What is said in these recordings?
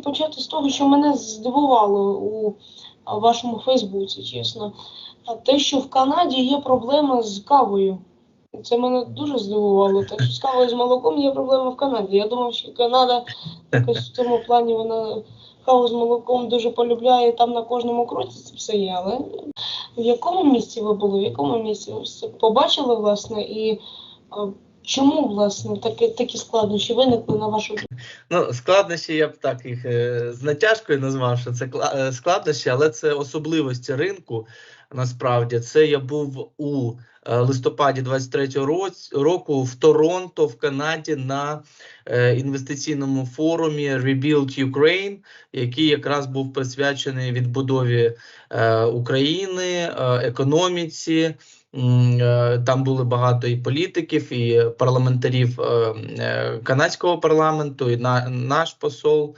почати з того, що мене здивувало у вашому Фейсбуці, чесно. Те, що в Канаді є проблема з кавою. Це мене дуже здивувало. Так що з кавою з молоком є проблема в Канаді. Я думав, що Канада якось в цьому плані вона каву з молоком дуже полюбляє, там на кожному кроці це все є. Але в якому місці ви були? В якому місці ви це побачили, власне, і чому, власне, такі, такі складнощі виникли на вашу? Ну, складнощі я б так їх е, з натяжкою назвав, що це е, складнощі, але це особливості ринку. Насправді, це я був у е, листопаді 23-го року в Торонто, в Канаді, на інвестиційному форумі Rebuild Ukraine, який якраз був присвячений відбудові України, економіці. Е, Там були багато і політиків, і парламентарів е, е, канадського парламенту, і на, наш посол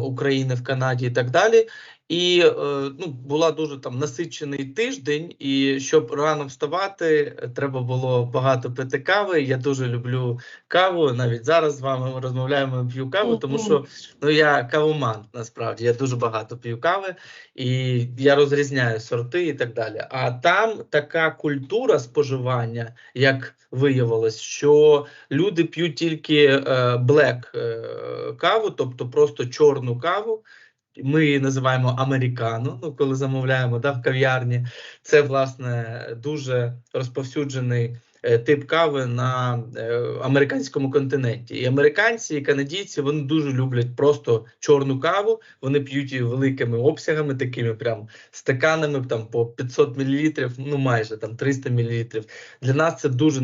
України в Канаді, і так далі. І е, ну, була дуже там насичений тиждень, і щоб рано вставати, треба було багато пити кави. Я дуже люблю каву. Навіть зараз з вами розмовляємо п'ю каву, тому що ну я кавоман. Насправді я дуже багато п'ю кави, і я розрізняю сорти і так далі. А там така культура споживання, як виявилось, що люди п'ють тільки блек е, каву, тобто просто чорну каву. Ми її називаємо американо, ну коли замовляємо да, в кав'ярні. Це власне дуже розповсюджений е, тип кави на е, американському континенті. І американці, і канадійці вони дуже люблять просто чорну каву. Вони п'ють її великими обсягами, такими прям стаканами, там по 500 мл, ну майже там 300 мл. Для нас це дуже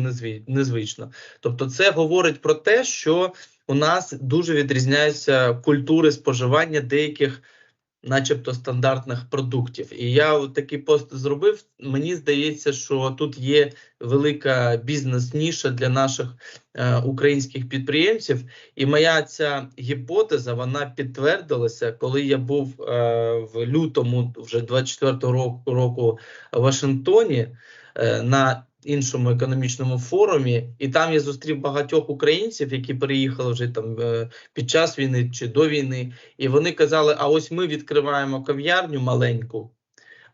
незвично. Тобто, це говорить про те, що у нас дуже відрізняються культури споживання деяких, начебто, стандартних продуктів. І я такий пост зробив. Мені здається, що тут є велика бізнес-ніша для наших е, українських підприємців. І моя ця гіпотеза вона підтвердилася, коли я був е, в лютому, вже 24-го року, року в Вашингтоні е, на іншому економічному форумі, і там я зустрів багатьох українців, які переїхали вже там е, під час війни чи до війни, і вони казали: а ось ми відкриваємо кав'ярню маленьку.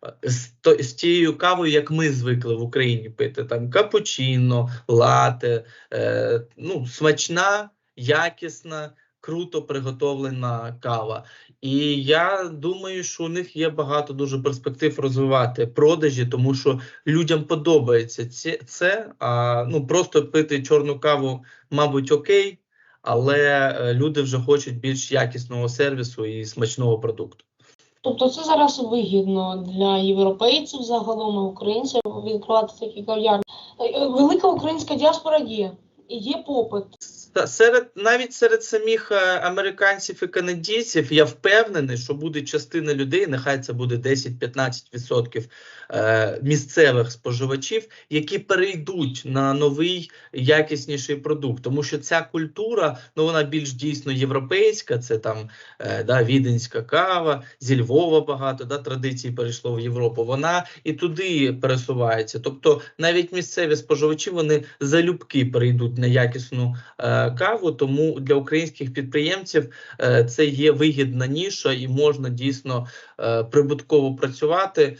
е, З, то, з тією кавою, як ми звикли в Україні пити, там капучино, лате, е, ну, смачна, якісна, круто приготовлена кава. І я думаю, що у них є багато дуже перспектив розвивати продажі, тому що людям подобається це, а ну просто пити чорну каву, мабуть, окей, але е, люди вже хочуть більш якісного сервісу і смачного продукту. Тобто це зараз вигідно для європейців загалом, і українців відкривати такі кав'ярні. Е, Велика українська діаспора є, є попит. Серед навіть серед самих е, американців і канадійців я впевнений, що буде частина людей, нехай це буде 10-15% е, місцевих споживачів, які перейдуть на новий якісніший продукт, тому що ця культура ну вона більш дійсно європейська. Це там е, да, віденська кава, зі Львова багато да, традицій перейшло в Європу. Вона і туди пересувається. Тобто навіть місцеві споживачі вони залюбки перейдуть якісну е, каву. Тому для українських підприємців е, це є вигідна ніша і можна дійсно е, прибутково працювати.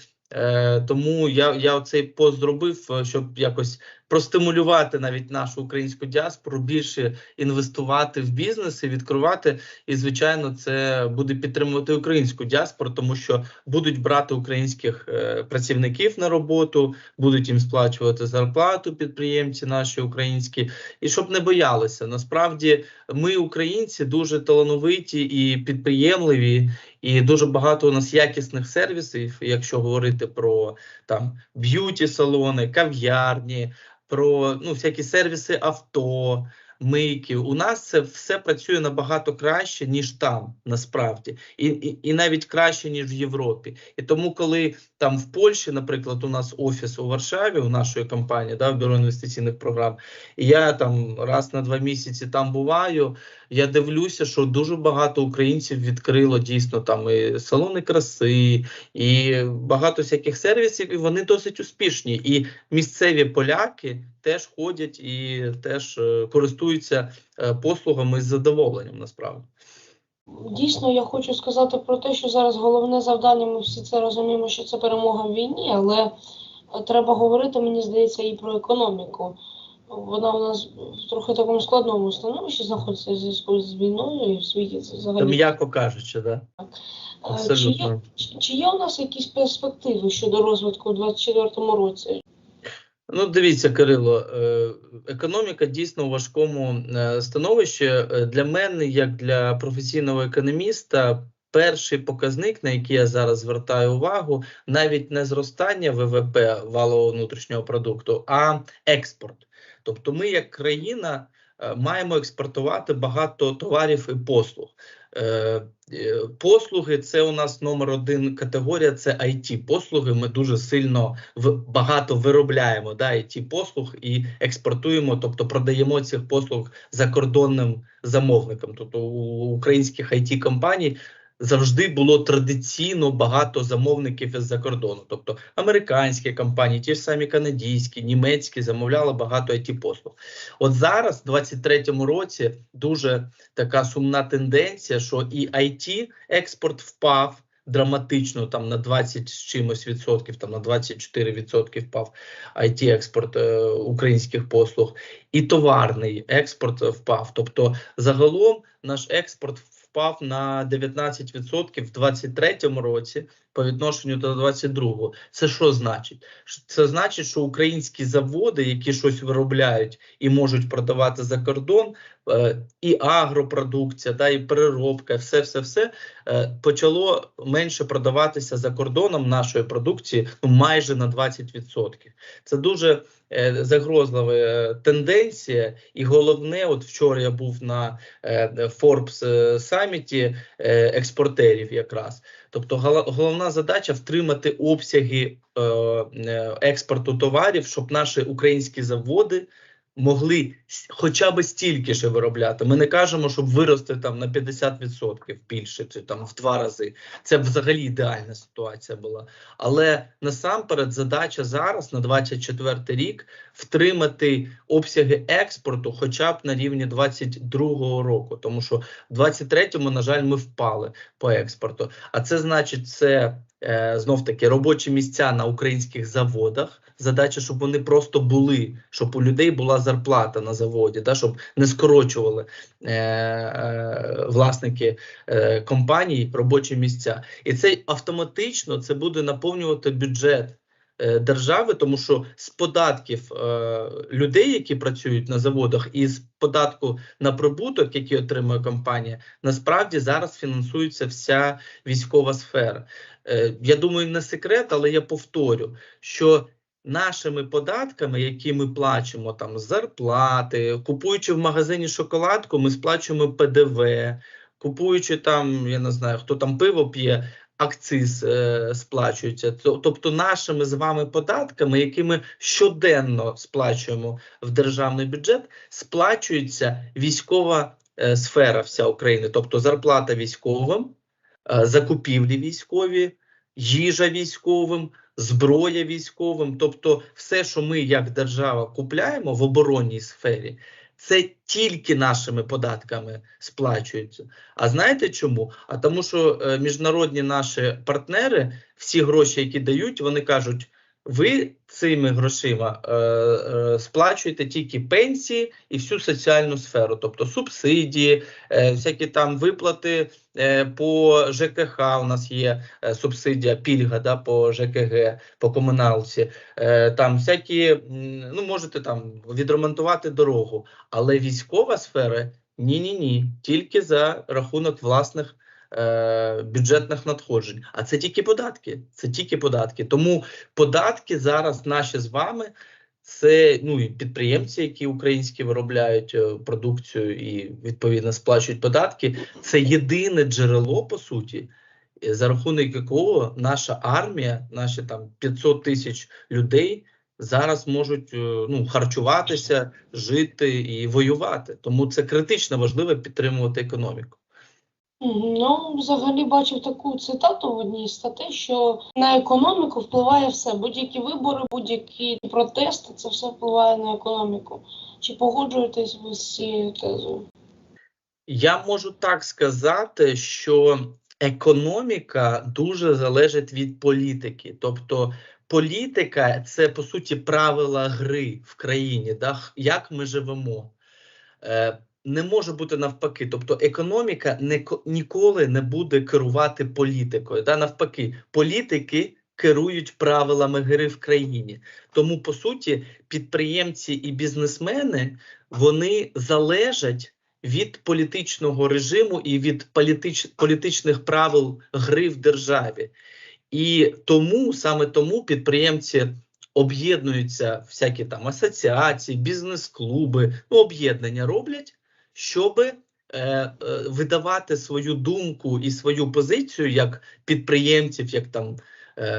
Тому я, я цей пост зробив, щоб якось простимулювати навіть нашу українську діаспору, більше інвестувати в бізнес і відкривати. І звичайно, це буде підтримувати українську діаспору, тому що будуть брати українських е, працівників на роботу, будуть їм сплачувати зарплату підприємці наші українські, і щоб не боялися. Насправді, ми, українці, дуже талановиті і підприємливі, і дуже багато у нас якісних сервісів, якщо говорити про там б'юті салони, кав'ярні, про ну, всякі сервіси авто, мийки. У нас це все працює набагато краще, ніж там, насправді, і, і, і навіть краще, ніж в Європі. І тому, коли там в Польщі, наприклад, у нас офіс у Варшаві, у нашої компанії, да, в бюро інвестиційних програм, і я там раз на два місяці там буваю. Я дивлюся, що дуже багато українців відкрило дійсно там і салони краси, і багато всяких сервісів, і вони досить успішні. І місцеві поляки теж ходять і теж е, користуються е, послугами з задоволенням насправді. Дійсно, я хочу сказати про те, що зараз головне завдання, ми всі це розуміємо, що це перемога в війні, але е, треба говорити, мені здається, і про економіку. Вона у нас в трохи такому складному становищі знаходиться в зв'язку з війною і в світі це взагалі. м'яко кажучи, да? Е, Чи є, чи- чи є у нас якісь перспективи щодо розвитку у 2024 році? Ну, дивіться, Кирило, е, економіка дійсно у важкому е, становищі. Е, Для мене, як для професійного економіста, перший показник, на який я зараз звертаю увагу, навіть не зростання ВВП валового внутрішнього продукту, а експорт. Тобто, ми, як країна, маємо експортувати багато товарів і послуг. Е, е, Послуги це у нас номер один категорія. Це it послуги. Ми дуже сильно багато виробляємо да, it послуг і експортуємо, тобто продаємо цих послуг закордонним замовникам. Тобто у українських it компаній завжди було традиційно багато замовників із-за кордону. Тобто американські компанії, ті ж самі канадські, німецькі замовляли багато it послуг. От зараз, в 23-му році, дуже така сумна тенденція, що і IT експорт впав драматично там на 20 з чимось відсотків, там на 24 відсотки впав IT експорт е, українських послуг, і товарний експорт впав. Тобто, загалом наш експорт впав на 19% в 23-му році по відношенню до 22-го. Це що значить? Це значить, що українські заводи, які щось виробляють і можуть продавати за кордон, е, і агропродукція, да, і переробка, все, все, все почало менше продаватися за кордоном нашої продукції ну, майже на 20%. Це дуже е, загрозлива е, тенденція, і головне, от вчора я був на Forbes саміті експортерів якраз. Тобто головна задача втримати обсяги е, е, експорту товарів, щоб наші українські заводи могли хоча б стільки ж виробляти. Ми не кажемо, щоб вирости там на 50% більше, чи там в два рази. Це взагалі ідеальна ситуація була. Але насамперед задача зараз на 24 рік втримати обсяги експорту, хоча б на рівні 22 року, тому що в 23-му, на жаль, ми впали по експорту. А це значить, це е, знов таки робочі місця на українських заводах. Задача, щоб вони просто були, щоб у людей була зарплата на заводі, да, щоб не скорочували е, е, власники е, компаній робочі місця. І це автоматично це буде наповнювати бюджет е, держави, тому що з податків е, людей, які працюють на заводах, і з податку на прибуток, який отримує компанія, насправді зараз фінансується вся військова сфера. Е, я думаю, не секрет, але я повторю, що нашими податками, які ми плачемо там зарплати, купуючи в магазині шоколадку, ми сплачуємо ПДВ, купуючи там, я не знаю, хто там пиво п'є. Акциз е, сплачується, То- тобто нашими з вами податками, які ми щоденно сплачуємо в державний бюджет, сплачується військова е, сфера вся України, тобто зарплата військовим, е, закупівлі військові, їжа військовим, зброя військовим, тобто все, що ми як держава купляємо в оборонній сфері, це тільки нашими податками сплачується. А знаєте чому? А тому, що е, міжнародні наші партнери, всі гроші, які дають, вони кажуть. Ви цими грошима е, е, сплачуєте тільки пенсії і всю соціальну сферу, тобто субсидії, е, всякі там виплати е, по ЖКХ. У нас є е, субсидія, пільга да, по ЖКГ, по комуналці. Е, там всякі, ну можете там відремонтувати дорогу, але військова сфера ні, ні, ні, тільки за рахунок власних. Е, Бюджетних надходжень, а це тільки податки. Це тільки податки. Тому податки зараз наші з вами це ну і підприємці, які українські виробляють е, продукцію і відповідно сплачують податки. Це єдине джерело по суті, за рахунок якого наша армія, наші там 500 тисяч людей зараз можуть е, ну харчуватися, жити і воювати. Тому це критично важливо підтримувати економіку. Ну, взагалі бачив таку цитату в одній з статей, що на економіку впливає все. Будь-які вибори, будь-які протести, це все впливає на економіку. Чи погоджуєтесь ви з цією тезою? Я можу так сказати, що економіка дуже залежить від політики. Тобто, політика це по суті правила гри в країні, да? як ми живемо. Не може бути навпаки. Тобто, економіка не, ко- ніколи не буде керувати політикою. Да? Навпаки, політики керують правилами гри в країні. Тому, по суті, підприємці і бізнесмени вони залежать від політичного режиму і від політич, політичних правил гри в державі. І тому саме тому підприємці об'єднуються всякі там асоціації, бізнес-клуби, ну, об'єднання роблять, щоб е, е, видавати свою думку і свою позицію як підприємців, як там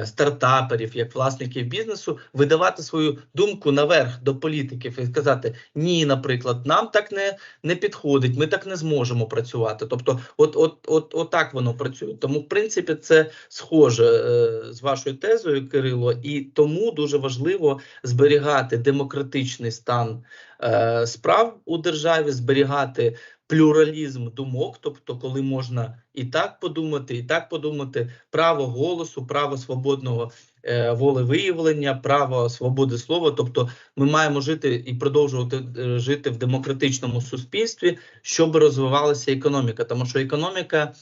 стартаперів, як власників бізнесу, видавати свою думку наверх до політиків і сказати: ні, наприклад, нам так не, не підходить, ми так не зможемо працювати. Тобто, от, от, от, от так воно працює. Тому, в принципі, це схоже е, з вашою тезою, Кирило, і тому дуже важливо зберігати демократичний стан е, справ у державі, зберігати плюралізм думок, тобто, коли можна і так подумати, і так подумати, право голосу, право свободного е, волевиявлення, право свободи слова. Тобто, ми маємо жити і продовжувати е, жити в демократичному суспільстві, щоб розвивалася економіка, тому що економіка.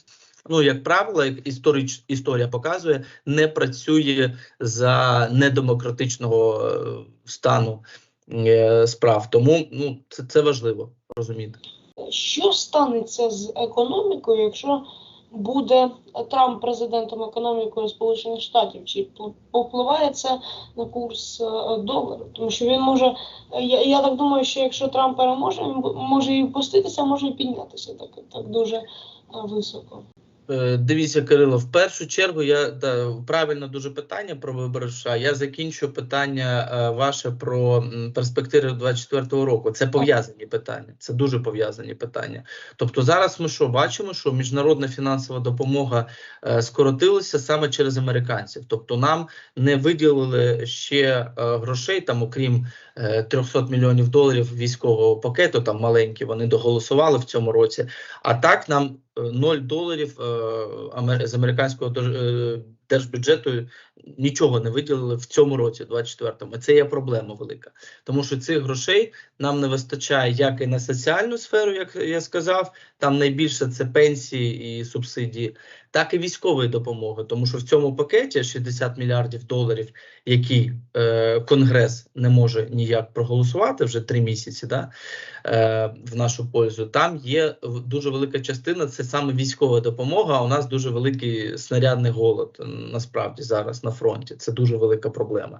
Ну, як правило, як історич, історія показує, не працює за недемократичного е, стану е, справ. Тому ну, це, це важливо розуміти. Що станеться з економікою, якщо буде Трамп президентом економікою Сполучених Штатів? Чи пл- це на курс е, долару? Тому що він може, я, я так думаю, що якщо Трамп переможе, він може і впуститися, може і піднятися так, так дуже е, високо. Е, Дивіться, Кирило, в першу чергу я да, правильно дуже питання про вибори США. Я закінчу питання е, ваше про перспективи 24-го року. Це пов'язані питання. Це дуже пов'язані питання. Тобто, зараз ми що бачимо, що міжнародна фінансова допомога е, скоротилася саме через американців. Тобто, нам не виділили ще грошей, там, окрім е, 300 мільйонів доларів військового пакету, там маленькі, вони доголосували в цьому році. А так нам 0 доларів е, з американського е, держбюджету нічого не виділили в цьому році, 24-му. Це є проблема велика, тому що цих грошей нам не вистачає як і на соціальну сферу, як я сказав. Там найбільше це пенсії і субсидії, так і військової допомоги. Тому що в цьому пакеті 60 мільярдів доларів, які е, Конгрес не може ніяк проголосувати вже три місяці, да, е, в нашу пользу. Там є дуже велика частина, це саме військова допомога. А у нас дуже великий снарядний голод насправді зараз на фронті. Це дуже велика проблема.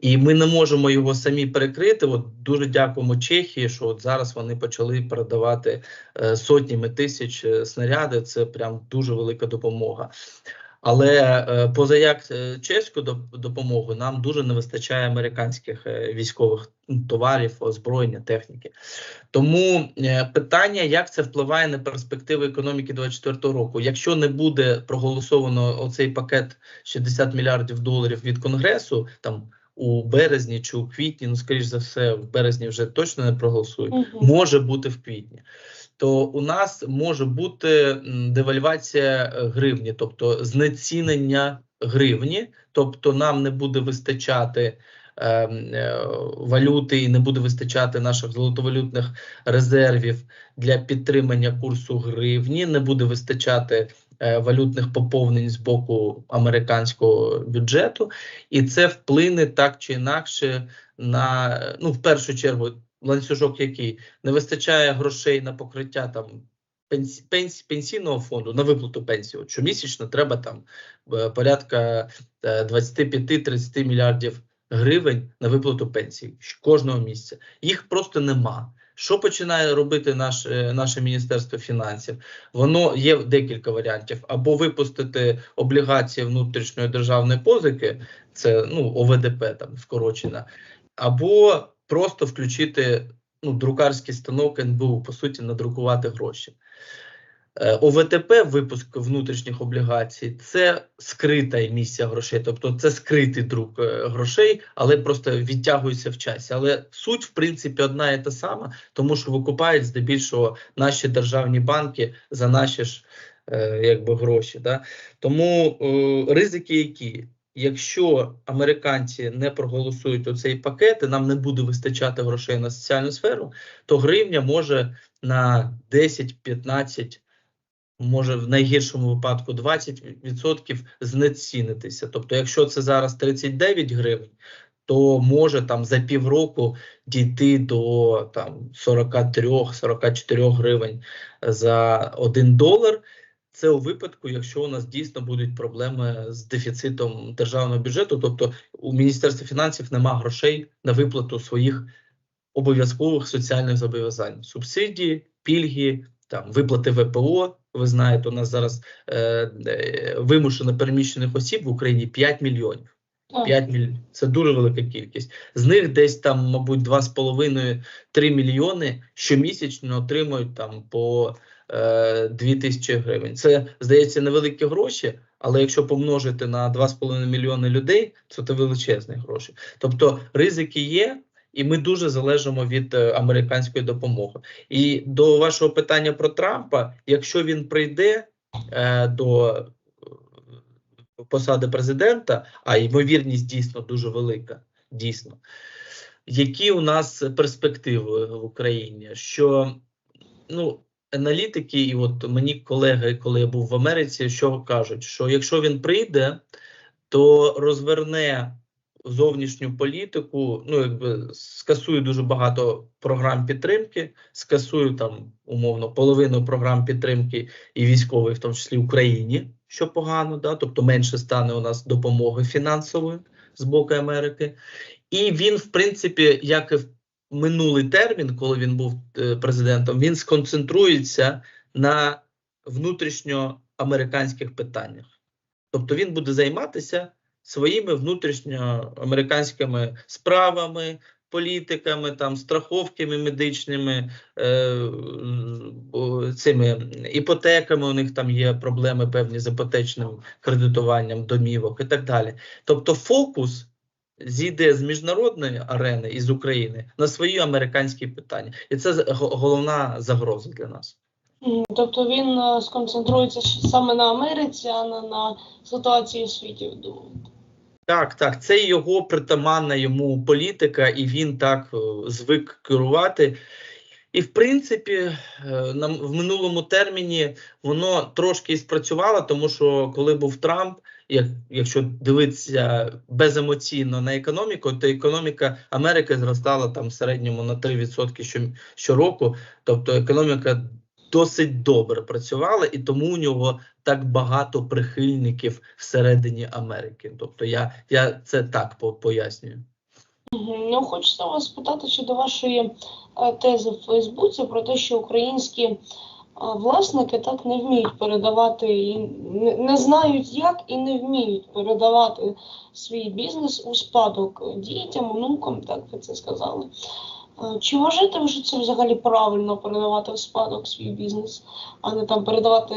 І ми не можемо його самі перекрити. От дуже дякуємо Чехії, що от зараз вони почали передавати е, сотнями тисяч е, снаряди. Це прям дуже велика допомога. Але е, поза як е, чеську допомогу нам дуже не вистачає американських е, військових товарів, озброєння, техніки. Тому питання, як це впливає на перспективи економіки 2024 року. Якщо не буде проголосовано оцей пакет 60 мільярдів доларів від конгресу, там у березні чи у квітні, ну скоріш за все, в березні вже точно не проголосують. Мгм. Може бути в квітні. То у нас може бути девальвація е, гривні, тобто знецінення гривні, тобто нам не буде вистачати е, е, валюти і не буде вистачати наших золотовалютних резервів для підтримання курсу гривні, не буде вистачати валютних поповнень з боку американського бюджету, і це вплине так чи інакше на ну в першу чергу ланцюжок, який не вистачає грошей на покриття там. пенсі- пенсі- пенсійного фонду на виплату пенсії. От щомісячно треба там е, порядка е, 25-30 мільярдів гривень на виплату пенсій кожного місяця. Їх просто нема. Що починає робити наш, е, наше міністерство фінансів? Воно є декілька варіантів: або випустити облігації внутрішньої державної позики, це ну ОВДП там скорочена, або просто включити ну, друкарський станок НБУ, по суті, надрукувати гроші. Е, ОВТП, випуск внутрішніх облігацій, це скрита емісія грошей, тобто це скритий друк е, грошей, але просто відтягується в часі. Але суть, в принципі, одна і та сама, тому що викупають здебільшого наші державні банки за наші ж е, якби гроші. Да? Тому е, ризики які? Якщо американці не проголосують оцей пакет, і нам не буде вистачати грошей на соціальну сферу, то гривня може на 10-15 може в найгіршому випадку 20% знецінитися. Тобто, якщо це зараз 39 гривень, то може там за півроку дійти до там 43-44 гривень за 1 долар. Це у випадку, якщо у нас дійсно будуть проблеми з дефіцитом державного бюджету, тобто у Міністерстві фінансів нема грошей на виплату своїх обов'язкових соціальних зобов'язань, субсидії, пільги, там виплати ВПО. Ви знаєте, у нас зараз е, е, вимушено переміщених осіб в Україні 5 мільйонів. Так. 5 мільйонів це дуже велика кількість. З них десь там, мабуть, 2,5-3 мільйони щомісячно отримують там по е, 2 тисячі гривень. Це здається невеликі гроші, але якщо помножити на 2,5 мільйони людей, то це величезні гроші. Тобто ризики є. І ми дуже залежимо від е, американської допомоги. І до вашого питання про Трампа, якщо він прийде е, до посади президента, а ймовірність дійсно дуже велика, дійсно, які у нас перспективи в Україні? Що ну, аналітики, і от мені колеги, коли я був в Америці, що кажуть, що якщо він прийде, то розверне зовнішню політику, ну якби скасує дуже багато програм підтримки, скасує там умовно половину програм підтримки і військової, в тому числі Україні, що погано, да, тобто менше стане у нас допомоги фінансової з боку Америки. І він, в принципі, як і в минулий термін, коли він був е, президентом, він сконцентрується на внутрішньоамериканських питаннях. Тобто він буде займатися своїми внутрішньоамериканськими справами, політиками, там страховками медичними, е, цими іпотеками. У них там є проблеми певні з іпотечним кредитуванням домівок і так далі. Тобто, фокус зійде з міжнародної арени і з України на свої американські питання, і це головна загроза для нас. Тобто він е, сконцентрується саме на Америці, а не на ситуації в світі. думаєте? Так, так, це його притаманна йому політика, і він так е, звик керувати. І в принципі, е, в минулому терміні воно трошки і спрацювало, тому що коли був Трамп, як, якщо дивитися беземоційно на економіку, то економіка Америки зростала там в середньому на 3% що, щороку. Тобто економіка досить добре працювала, і тому у нього так багато прихильників всередині Америки. Тобто я, я це так по- пояснюю. Ну, хочеться вас спитати щодо вашої е, тези в Фейсбуці про те, що українські е, власники так не вміють передавати і не знають як і не вміють передавати свій бізнес у спадок дітям, онукам, так ви це сказали. Е, Чи вважаєте ви, що це взагалі правильно передавати в спадок свій бізнес, а не там передавати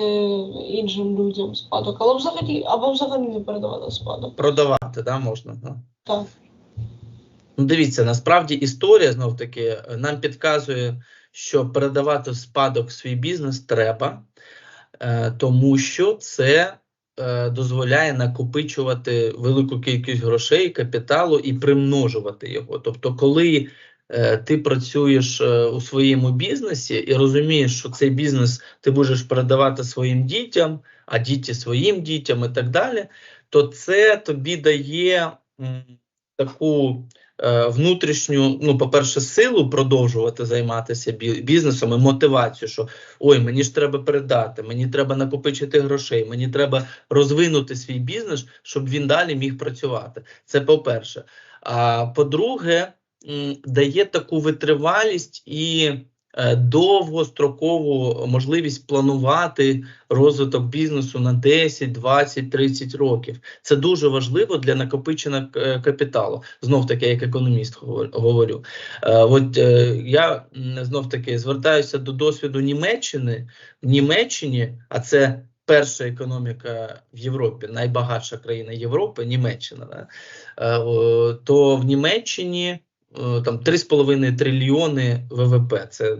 іншим людям спадок, але взагалі або взагалі не передавати в спадок? Продавати, да, можна. Да? Так. Ну, дивіться, насправді історія знов таки нам підказує, що передавати в спадок свій бізнес треба, е, тому що це е, дозволяє накопичувати велику кількість грошей, капіталу і примножувати його. Тобто, коли ти працюєш е, у своєму бізнесі і розумієш, що цей бізнес ти будеш передавати своїм дітям, а діти своїм дітям і так далі, то це тобі дає таку е, внутрішню, ну, по-перше, силу продовжувати займатися бізнесом і мотивацію, що ой, мені ж треба передати, мені треба накопичити грошей, мені треба розвинути свій бізнес, щоб він далі міг працювати. Це по-перше. А по-друге, дає таку витривалість і е, довгострокову можливість планувати розвиток бізнесу на 10, 20, 30 років. Це дуже важливо для накопичення е, капіталу. Знов таки, як економіст говорю. Е, От я знов таки звертаюся до досвіду Німеччини. В Німеччині, а це перша економіка в Європі, найбагатша країна Європи, Німеччина. То в Німеччині там 3,5 трильйони ВВП. Це е,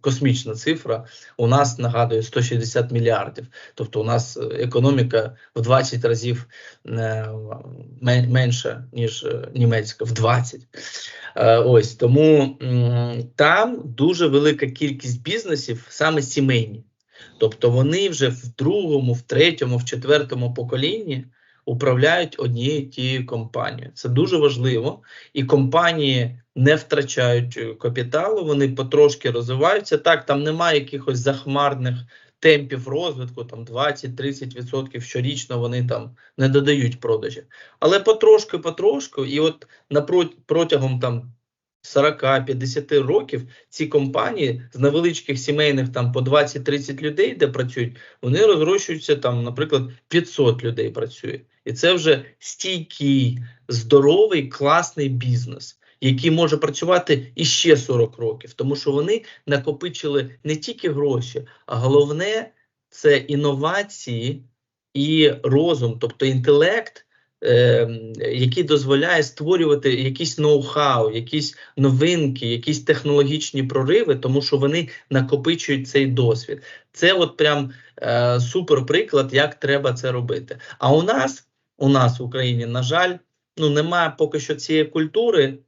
космічна цифра. У нас нагадує 160 мільярдів. Тобто, у нас е, економіка в 20 разів е, менша, ніж е, німецька, в 20. Е, Ось тому там дуже велика кількість бізнесів, саме сімейні. Тобто вони вже в другому, в третьому, в четвертому поколінні управляють однією тією компанією. Це дуже важливо, і компанії не втрачають е, капіталу, вони потрошки розвиваються. Так, там немає якихось захмарних темпів розвитку, там 20-30% щорічно вони там не додають продажі, Але потрошки, потрошку, і от напрот, протягом там 40-50 років ці компанії з невеличких сімейних там по 20-30 людей, де працюють, вони розрощуються там, наприклад, 500 людей працює. І це вже стійкий, здоровий, класний бізнес, який може працювати іще 40 років, тому що вони накопичили не тільки гроші, а головне це інновації і розум, тобто інтелект. Е, Який дозволяє створювати якісь ноу-хау, якісь новинки, якісь технологічні прориви, тому що вони накопичують цей досвід. Це от прям е, супер приклад, як треба це робити. А у нас, у нас в Україні, на жаль, ну немає поки що цієї культури,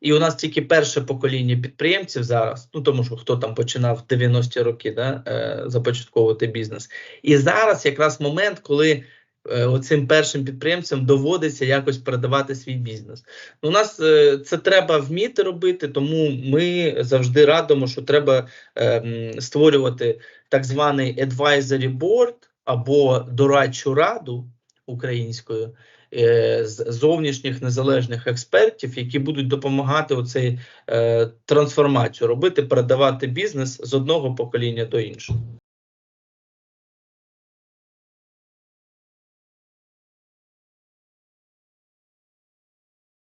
і у нас тільки перше покоління підприємців зараз. Ну тому що хто там починав в 90-ті роки, да, е, започатковувати бізнес. І зараз якраз момент, коли оцим першим підприємцям доводиться якось передавати свій бізнес. Ну, У нас е, це треба вміти робити, тому ми завжди радимо, що треба е, створювати так званий advisory board або дорадчу раду українською е, з зовнішніх незалежних експертів, які будуть допомагати оцей е, трансформацію робити, передавати бізнес з одного покоління до іншого.